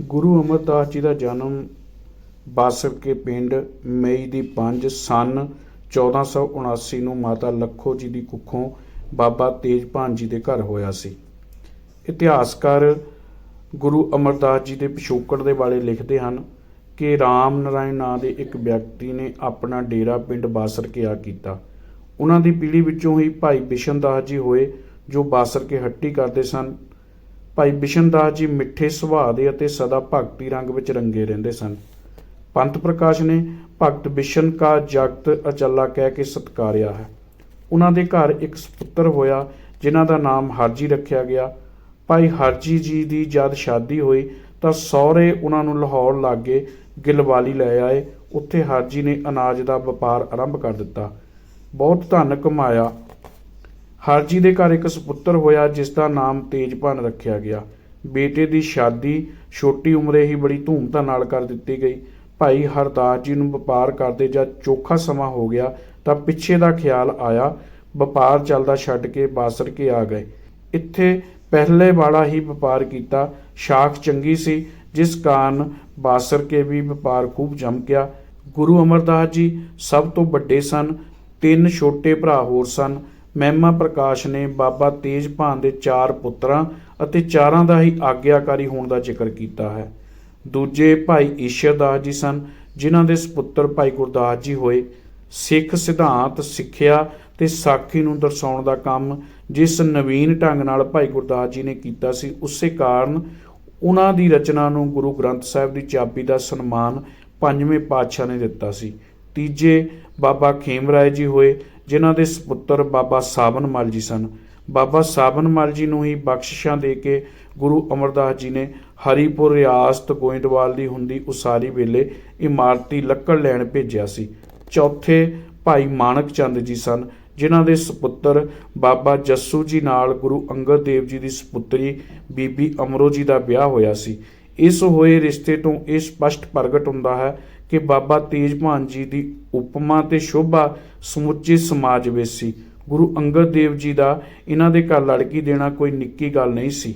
ਗੁਰੂ ਅਮਰਦਾਸ ਜੀ ਦਾ ਜਨਮ ਬਾਸਰਕੇ ਪਿੰਡ ਮਈ ਦੀ 5 ਸਨ 1479 ਨੂੰ ਮਾਤਾ ਲੱਖੋ ਜੀ ਦੀ ਕੁੱਖੋਂ ਬਾਬਾ ਤੇਜਭਾਨ ਜੀ ਦੇ ਘਰ ਹੋਇਆ ਸੀ। ਇਤਿਹਾਸਕਾਰ ਗੁਰੂ ਅਮਰਦਾਸ ਜੀ ਦੇ ਪਿਛੋਕੜ ਦੇ ਬਾਰੇ ਲਿਖਦੇ ਹਨ ਕਿ ਰਾਮ ਨਰਾਇਣ ਨਾਂ ਦੇ ਇੱਕ ਵਿਅਕਤੀ ਨੇ ਆਪਣਾ ਡੇਰਾ ਪਿੰਡ ਬਾਸਰ ਕੇ ਆ ਕੀਤਾ। ਉਹਨਾਂ ਦੀ ਪੀੜ੍ਹੀ ਵਿੱਚੋਂ ਹੀ ਭਾਈ ਬਿਸ਼ਨਦਾਸ ਜੀ ਹੋਏ ਜੋ ਬਾਸਰ ਕੇ ਹੱਟੀ ਕਰਦੇ ਸਨ। ਭਾਈ ਬਿਸ਼ਨਦਾਸ ਜੀ ਮਿੱਠੇ ਸੁਭਾਅ ਦੇ ਅਤੇ ਸਦਾ ਭਗਤੀ ਰੰਗ ਵਿੱਚ ਰੰਗੇ ਰਹਿੰਦੇ ਸਨ। ਪੰਥ ਪ੍ਰਕਾਸ਼ ਨੇ ਭਗਤ ਬਿਸ਼ਨ ਕਾ ਜਗਤ ਅਚੱਲਾ ਕਹਿ ਕੇ ਸਤਕਾਰਿਆ ਹੈ। ਉਹਨਾਂ ਦੇ ਘਰ ਇੱਕ ਸੁਪੁੱਤਰ ਹੋਇਆ, ਜਿਨ੍ਹਾਂ ਦਾ ਨਾਮ ਹਰਜੀ ਰੱਖਿਆ ਗਿਆ। ਭਾਈ ਹਰਜੀ ਜੀ ਦੀ ਜਦ ਸ਼ਾਦੀ ਹੋਈ, ਤਾਂ ਸਹੁਰੇ ਉਹਨਾਂ ਨੂੰ ਲਾਹੌਰ ਲਾਗੇ ਗਿਲਵਾਲੀ ਲੈ ਆਏ। ਉੱਥੇ ਹਰਜੀ ਨੇ ਅਨਾਜ ਦਾ ਵਪਾਰ ਆਰੰਭ ਕਰ ਦਿੱਤਾ। ਬਹੁਤ ਧਨ ਕਮਾਇਆ। ਹਰਜੀ ਦੇ ਘਰ ਇੱਕ ਸੁਪੁੱਤਰ ਹੋਇਆ ਜਿਸ ਦਾ ਨਾਮ ਤੇਜਭਾਨ ਰੱਖਿਆ ਗਿਆ। ਬੇਟੇ ਦੀ ਸ਼ਾਦੀ ਛੋਟੀ ਉਮਰੇ ਹੀ ਬੜੀ ਧੂਮਧਾਮ ਨਾਲ ਕਰ ਦਿੱਤੀ ਗਈ। ਭਾਈ ਹਰਦਾਸ ਜੀ ਨੂੰ ਵਪਾਰ ਕਰਦੇ ਜਦ ਚੋਖਾ ਸਮਾਂ ਹੋ ਗਿਆ ਤਾਂ ਪਿੱਛੇ ਦਾ ਖਿਆਲ ਆਇਆ। ਵਪਾਰ ਚੱਲਦਾ ਛੱਡ ਕੇ ਬਾਸਰ ਕੇ ਆ ਗਏ। ਇੱਥੇ ਪਹਿਲੇ ਵਾਲਾ ਹੀ ਵਪਾਰ ਕੀਤਾ। ਸ਼ਾਖ ਚੰਗੀ ਸੀ, ਜਿਸ ਕਾਰਨ ਬਾਸਰ ਕੇ ਵੀ ਵਪਾਰ ਖੂਬ ਜਮ ਗਿਆ। ਗੁਰੂ ਅਮਰਦਾਸ ਜੀ ਸਭ ਤੋਂ ਵੱਡੇ ਸਨ। ਤਿੰਨ ਛੋਟੇ ਭਰਾ ਹੋਰ ਸਨ। ਮਹਿਮਾ ਪ੍ਰਕਾਸ਼ ਨੇ ਬਾਬਾ ਤੇਜਭਾਨ ਦੇ ਚਾਰ ਪੁੱਤਰਾਂ ਅਤੇ ਚਾਰਾਂ ਦਾ ਹੀ ਆਗਿਆਕਾਰੀ ਹੋਣ ਦਾ ਜ਼ਿਕਰ ਕੀਤਾ ਹੈ। ਦੂਜੇ ਭਾਈ ਈਸ਼ਰਦਾਸ ਜੀ ਸਨ, ਜਿਨ੍ਹਾਂ ਦੇ ਸੁਪੁੱਤਰ ਭਾਈ ਗੁਰਦਾਸ ਜੀ ਹੋਏ। ਸਿੱਖ ਸਿਧਾਂਤ, ਸਿੱਖਿਆ ਤੇ ਸਾਖੀ ਨੂੰ ਦਰਸਾਉਣ ਦਾ ਕੰਮ ਜਿਸ ਨਵੀਨ ਢੰਗ ਨਾਲ ਭਾਈ ਗੁਰਦਾਸ ਜੀ ਨੇ ਕੀਤਾ ਸੀ, ਉਸੇ ਕਾਰਨ ਉਹਨਾਂ ਦੀ ਰਚਨਾ ਨੂੰ ਗੁਰੂ ਗ੍ਰੰਥ ਸਾਹਿਬ ਦੀ ਚਾਬੀ ਦਾ ਸਨਮਾਨ ਪੰਜਵੇਂ ਪਾਤਸ਼ਾਹ ਨੇ ਦਿੱਤਾ ਸੀ। ਤੀਜੇ ਬਾਬਾ ਖੇਮ ਰਾਏ ਜੀ ਹੋਏ, ਜਿਨ੍ਹਾਂ ਦੇ ਸੁਪੁੱਤਰ ਬਾਬਾ ਸਾਬਨ ਮਲ ਜੀ ਸਨ। ਬਾਬਾ ਸਾਬਨ ਮਲ ਜੀ ਨੂੰ ਹੀ ਬਖਸ਼ਿਸ਼ਾਂ ਦੇ ਕੇ ਗੁਰੂ ਅਮਰਦਾਸ ਜੀ ਨੇ ਹਰੀਪੁਰ ਰਿਆਸਤ ਗੋਇੰਦਵਾਲ ਦੀ ਹੁੰਦੀ ਉਸਾਰੀ ਵੇਲੇ ਇਮਾਰਤੀ ਲੱਕੜ ਲੈਣ ਭੇਜਿਆ ਸੀ। ਚੌਥੇ ਭਾਈ ਮਾਨਕ ਚੰਦ ਜੀ ਸਨ, ਜਿਨ੍ਹਾਂ ਦੇ ਸੁਪੁੱਤਰ ਬਾਬਾ ਜੱਸੂ ਜੀ ਨਾਲ ਗੁਰੂ ਅੰਗਦ ਦੇਵ ਜੀ ਦੀ ਸੁਪੁੱਤਰੀ ਬੀਬੀ ਅਮਰੋ ਜੀ ਦਾ ਵਿਆਹ ਹੋਇਆ ਸੀ। ਇਸ ਹੋਏ ਰਿਸ਼ਤੇ ਤੋਂ ਇਹ ਸਪਸ਼ਟ ਪ੍ਰਗਟ ਹੁੰਦਾ ਹੈ ਕਿ ਬਾਬਾ ਤੇਜਭਾਨ ਜੀ ਦੀ ਉਪਮਾ ਤੇ ਸ਼ੋਭਾ ਸਮੁੱਚੇ ਸਮਾਜ ਵਿੱਚ ਸੀ। ਗੁਰੂ ਅੰਗਦ ਦੇਵ ਜੀ ਦਾ ਇਹਨਾਂ ਦੇ ਘਰ ਲੜਕੀ ਦੇਣਾ ਕੋਈ ਨਿੱਕੀ ਗੱਲ ਨਹੀਂ ਸੀ।